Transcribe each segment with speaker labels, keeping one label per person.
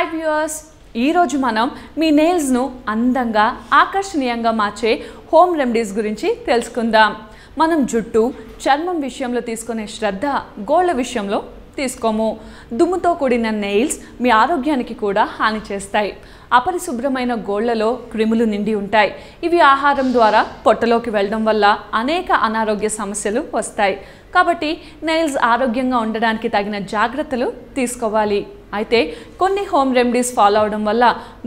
Speaker 1: Hi viewers ఈరోజు మనం మీ నెయిల్స్ను అందంగా ఆకర్షణీయంగా మార్చే హోమ్ రెమెడీస్ గురించి తెలుసుకుందాం. మనం జుట్టు చర్మం విషయంలో తీసుకునే శ్రద్ధ గోళ్ళ విషయంలో తీసుకోము. దుమ్ముతో కూడిన నెయిల్స్ మీ ఆరోగ్యానికి కూడా హాని చేస్తాయి. అపరిశుభ్రమైన గోళ్ళలో క్రిములు నిండి ఉంటాయి. ఇవి ఆహారం ద్వారా పొట్టలోకి వెళ్ళడం వల్ల అనేక అనారోగ్య సమస్యలు వస్తాయి. కాబట్టి నెయిల్స్ ఆరోగ్యంగా ఉండడానికి తగిన జాగ్రత్తలు తీసుకోవాలి. అయితే కొన్ని హోమ్ రెమెడీస్ ఫాలో అవడం వల్ల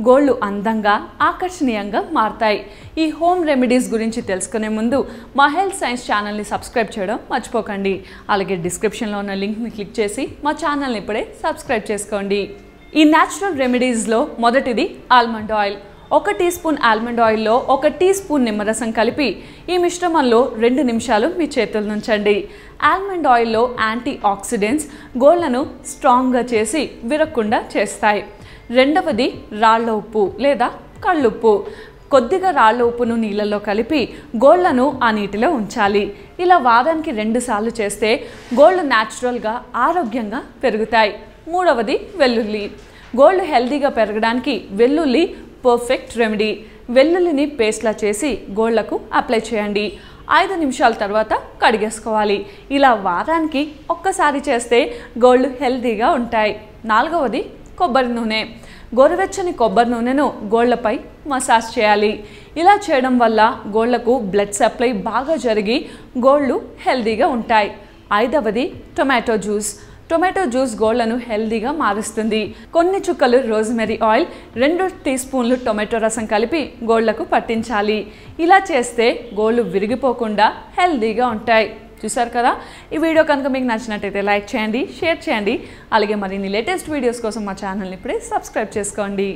Speaker 1: గోళ్ళు అందంగా ఆకర్షణీయంగా మారతాయి. ఈ హోమ్ రెమెడీస్ గురించి తెలుసుకునే ముందు మా హెల్త్ సైన్స్ ఛానల్ని సబ్స్క్రైబ్ చేయడం మర్చిపోకండి. అలాగే డిస్క్రిప్షన్లో ఉన్న లింక్ని క్లిక్ చేసి మా ఛానల్ని ఇప్పుడే సబ్స్క్రైబ్ చేసుకోండి. ఈ న్యాచురల్ రెమెడీస్లో మొదటిది ఆల్మండ్ ఆయిల్. ఒక టీ స్పూన్ ఆల్మండ్ ఆయిల్లో ఒక టీ స్పూన్ నిమ్మరసం కలిపి ఈ మిశ్రమంలో రెండు నిమిషాలు మీ చేతుల నుంచండి. ఆల్మండ్ ఆయిల్లో యాంటీ ఆక్సిడెంట్స్ గోళ్ళను స్ట్రాంగ్గా చేసి విరక్కుండా చేస్తాయి. రెండవది రాళ్ళ ఉప్పు లేదా కళ్ళుప్పు. కొద్దిగా రాళ్ళ ఉప్పును నీళ్ళలో కలిపి గోళ్ళను ఆ నీటిలో ఉంచాలి. ఇలా వారానికి రెండుసార్లు చేస్తే గోళ్ళు న్యాచురల్గా ఆరోగ్యంగా పెరుగుతాయి. మూడవది వెల్లుల్లి. గోళ్ళు హెల్దీగా పెరగడానికి వెల్లుల్లి పర్ఫెక్ట్ రెమెడీ వెల్లుల్లిని పేస్ట్లా చేసి గోళ్ళకు అప్లై చేయండి. ఐదు నిమిషాల తర్వాత కడిగేసుకోవాలి. ఇలా వారానికి ఒక్కసారి చేస్తే గోళ్ళు హెల్తీగా ఉంటాయి. నాలుగవది కొబ్బరి నూనె. గోరువెచ్చని కొబ్బరి నూనెను గోళ్ళపై మసాజ్ చేయాలి. ఇలా చేయడం వల్ల గోళ్ళకు బ్లడ్ సప్లై బాగా జరిగి గోళ్ళు హెల్తీగా ఉంటాయి. ఐదవది టొమాటో జ్యూస్ టొమాటో జ్యూస్ గోళ్ళను హెల్దీగా మారుస్తుంది. కొన్ని చుక్కలు రోజ్మెరీ ఆయిల్ రెండు టీ స్పూన్లు టొమాటో రసం కలిపి గోళ్ళకు పట్టించాలి. ఇలా చేస్తే గోళ్ళు విరిగిపోకుండా హెల్దీగా ఉంటాయి. చూసారు కదా? ఈ వీడియో కనుక మీకు నచ్చినట్టయితే లైక్ చేయండి షేర్ చేయండి. అలాగే మరిన్ని లేటెస్ట్ వీడియోస్ కోసం మా ఛానల్ని ఇప్పుడే సబ్స్క్రైబ్ చేసుకోండి.